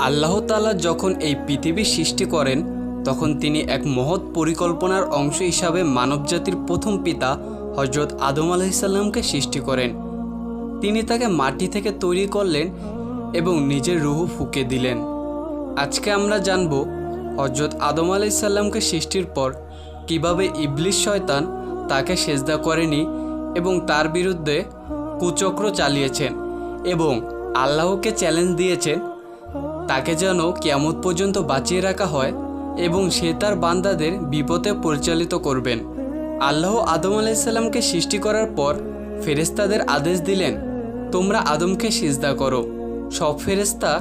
আল্লাহ তালা যখন এই পৃথিবী সৃষ্টি করেন, তখন তিনি এক মহৎ পরিকল্পনার অংশ হিসাবে মানবজাতির প্রথম পিতা হজরত আদম আলাইসাল্লামকে সৃষ্টি করেন। তিনি তাকে মাটি থেকে তৈরি করলেন এবং নিজের রুহু ফুঁকে দিলেন। আজকে আমরা জানব হজরত আদম আলাইসাল্লামকে সৃষ্টির পর কীভাবে ইবলিশ শয়তান তাকে সেজদা করেনি এবং তার বিরুদ্ধে কুচক্র চালিয়েছেন এবং আল্লাহকে চ্যালেঞ্জ দিয়েছেন তাকে যেন কিয়ামত পর্যন্ত বাঁচিয়ে রাখা হয় এবং সে তার বান্দাদের বিপদে পরিচালিত করবেন। আল্লাহ আদম আলাইসাল্লামকে সৃষ্টি করার পর ফেরেস্তাদের আদেশ দিলেন, তোমরা আদমকে সিজদা করো। সব ফেরেস্তা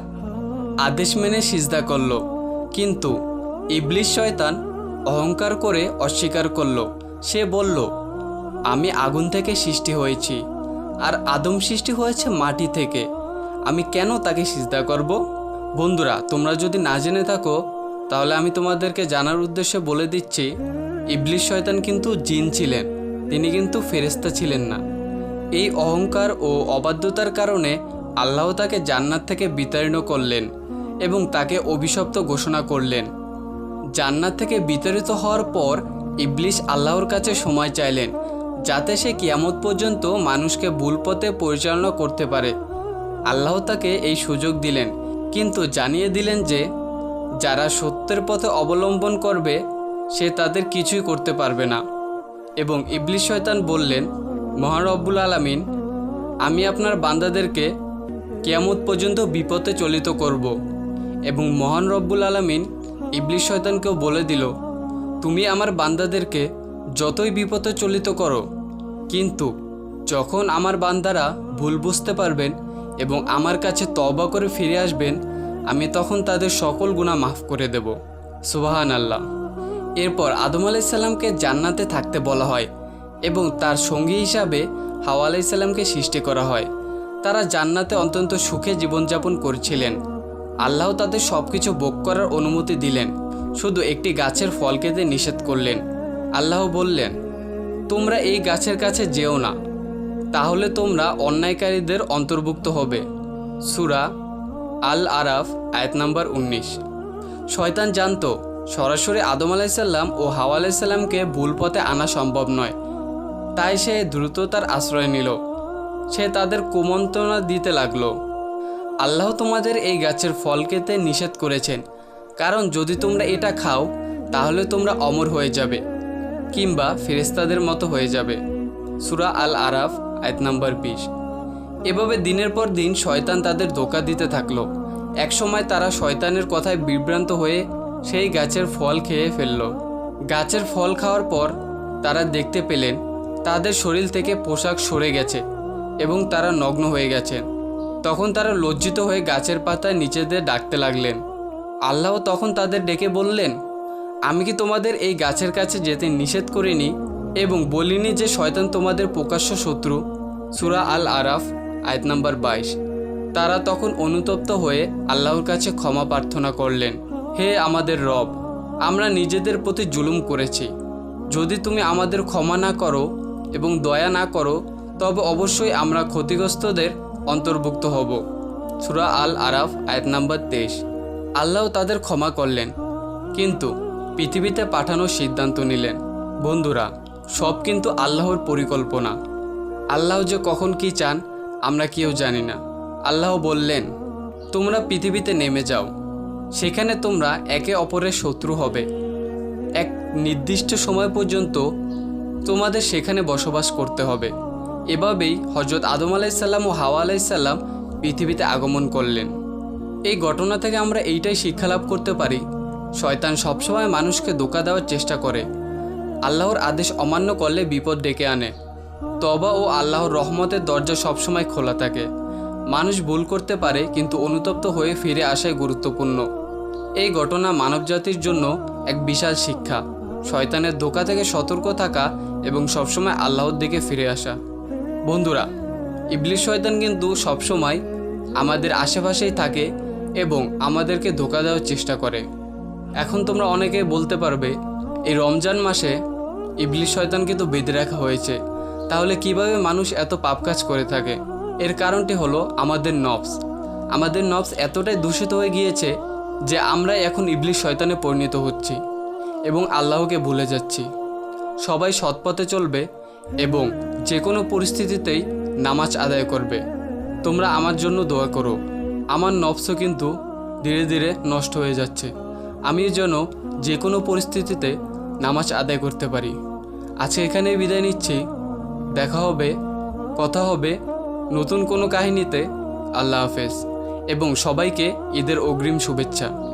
আদেশ মেনে সিজদা করল। কিন্তু ইবলিশ শয়তান অহংকার করে অস্বীকার করল। সে বলল, আমি আগুন থেকে সৃষ্টি হয়েছি, আর আদম সৃষ্টি হয়েছে মাটি থেকে। আমি কেন তাকে সিজদা করব? বন্ধুরা, তোমরা যদি না জেনে থাকো, তাহলে আমি তোমাদেরকে জানার উদ্দেশ্যে বলে দিচ্ছি, ইবলিশ শয়তান কিন্তু জিন ছিলেন, তিনি কিন্তু ফেরেস্তা ছিলেন না। এই অহংকার ও অবাধ্যতার কারণে আল্লাহ তাকে জান্নাত থেকে বিতাড়িত করলেন এবং তাকে অভিশপ্ত ঘোষণা করলেন। জান্নাত থেকে বিতাড়িত হওয়ার পর ইবলিশ আল্লাহর কাছে সময় চাইলেন, যাতে সে কিয়ামত পর্যন্ত মানুষকে ভুল পথে পরিচালনা করতে পারে। আল্লাহ তাকে এই সুযোগ দিলেন। কিন্তু জানিয়ে দিলেন যে, যারা সত্যের পথে অবলম্বন করবে, সে তাদের কিছুই করতে পারবে না। এবং ইবলিশ শয়তান বললেন মহারব্বুল আলামিন, আমি আপনার বান্দাদেরকে কিয়ামত পর্যন্ত বিপদে চলিত করব। এবং মহান রব্বুল আলামিন ইবলিশ শয়তানকেও বলে দিল, তুমি আমার বান্দাদেরকে যতই বিপদে চলিত করো, কিন্তু যখন আমার বান্দারা ভুল বুঝতে পারবেন এবং আমার কাছে তবা করে ফিরে আসবেন, আমি তখন তাদের সকল গুণা মাফ করে দেব। সুবাহান আল্লাহ এরপর আদম আলাইসাল্লামকে জান্নাতে থাকতে বলা হয় এবং তার সঙ্গী হিসাবে হাওয়া আলাইসাল্লামকে সৃষ্টি করা হয়। তারা জান্নাতে অত্যন্ত সুখে জীবনযাপন করছিলেন। আল্লাহ তাদের সব কিছু ভোগ করার অনুমতি দিলেন, শুধু একটি গাছের ফল খেতে নিষেধ করলেন। আল্লাহ বললেন, তোমরা এই গাছের কাছে যেও না। তাহলে তোমরা অন্যায়কারীদের অন্তর্ভুক্ত হবে। সুরা আল আরাফ আয়াত নাম্বার উনিশ। শয়তান জানতো, সরাসরি আদম আলাইসাল্লাম ও হাওয়া আলাইসাল্লামকে ভুল পথে আনা সম্ভব নয়। তাই সে দ্রুততার আশ্রয় নিল। সে তাদের কুমন্ত্রণা দিতে লাগল। আল্লাহ তোমাদের এই গাছের ফল খেতে নিষেধ করেছেন। কারণ যদি তোমরা এটা খাও, তাহলে তোমরা অমর হয়ে যাবে, কিংবা ফেরেস্তাদের মতো হয়ে যাবে। সুরা আল আরাফ আয়াত নাম্বার বিশ। এভাবে দিনের পর দিন শয়তান তাদের ধোকা দিতে থাকল। একসময় তারা শয়তানের কথায় বিভ্রান্ত হয়ে সেই গাছের ফল খেয়ে ফেলল। গাছের ফল খাওয়ার পর তারা দেখতে পেলেন, তাদের শরীর থেকে পোশাক সরে গেছে এবং তারা নগ্ন হয়ে গেছেন তখন তারা লজ্জিত হয়ে গাছের পাতায় নিচেদের ডাকতে লাগলেন। আল্লাহ তখন তাদের ডেকে বললেন, আমি কি তোমাদের এই গাছের কাছে যেতে নিষেধ করিনি? এবং বলিনি যে শয়তান তোমাদের প্রকাশ্য শত্রু, সুরা আল আরাফ আয়াত নাম্বার বাইশ। তারা তখন অনুতপ্ত হয়ে আল্লাহর কাছে ক্ষমা প্রার্থনা করলেন, হে আমাদের রব, আমরা নিজেদের প্রতি জুলুম করেছি। যদি তুমি আমাদের ক্ষমা না করো এবং দয়া না করো, তবে অবশ্যই আমরা ক্ষতিগ্রস্তদের অন্তর্ভুক্ত হব। সুরা আল আরাফ আয়াত নাম্বার তেইশ। আল্লাহ তাদের ক্ষমা করলেন, কিন্তু পৃথিবীতে পাঠানোর সিদ্ধান্ত নিলেন। বন্ধুরা সব কিন্তু আল্লাহর পরিকল্পনা। আল্লাহ যে কখন কি চান, আমরা কেউ জানি না। আল্লাহ বললেন, তোমরা পৃথিবীতে নেমে যাও। সেখানে তোমরা একে অপরের শত্রু হবে। এক নির্দিষ্ট সময় পর্যন্ত তোমাদের সেখানে বসবাস করতে হবে। এভাবেই হজরত আদম আলাইসাল্লাম ও হাওয়া আলাইসাল্লাম পৃথিবীতে আগমন করলেন। এই ঘটনা থেকে আমরা এইটাই শিক্ষা লাভ করতে পারি, শয়তান সবসময় মানুষকে ধোকা দেওয়ার চেষ্টা করে। আল্লাহর আদেশ অমান্য করলে বিপদ ডেকে আনে। তবা ও আল্লাহর রহমতের দরজা সবসময় খোলা থাকে। মানুষ ভুল করতে পারে, কিন্তু অনুতপ্ত হয়ে ফিরে আসাই গুরুত্বপূর্ণ। এই ঘটনা মানবজাতির জন্য এক বিশাল শিক্ষা। শয়তানের ধোকা থেকে সতর্ক থাকা এবং সবসময় আল্লাহর দিকে ফিরে আসা। বন্ধুরা ইবলিশ শয়তান কিন্তু সবসময় আমাদের আশেপাশেই থাকে এবং আমাদেরকে ধোকা দেওয়ার চেষ্টা করে। এখন তোমরা অনেকে বলতে পারবে এই রমজান মাসে ইবলিশ শয়তানকে তো বেঁধে রাখা হয়েছে। তাহলে কীভাবে মানুষ এত পাপ কাজ করে থাকে? এর কারণটি হলো আমাদের নফস। আমাদের নবস এতটাই দূষিত হয়ে গিয়েছে যে আমরা এখন ইবলিশ শয়তানে পরিণত হচ্ছি এবং আল্লাহকে ভুলে যাচ্ছি। সবাই সৎপথে চলবে এবং যে কোনো পরিস্থিতিতেই নামাজ আদায় করবে। তোমরা আমার জন্য দোয়া করো। আমার নফসও কিন্তু ধীরে ধীরে নষ্ট হয়ে যাচ্ছে। আমি যেন যে কোনো পরিস্থিতিতে নামাজ আদায় করতে পারি। আজকে এখানেই বিদায় নিচ্ছি। দেখা হবে, কথা হবে নতুন কোনো কাহিনীতে। আল্লাহ হাফেজ। এবং সবাইকে ঈদের অগ্রিম শুভেচ্ছা।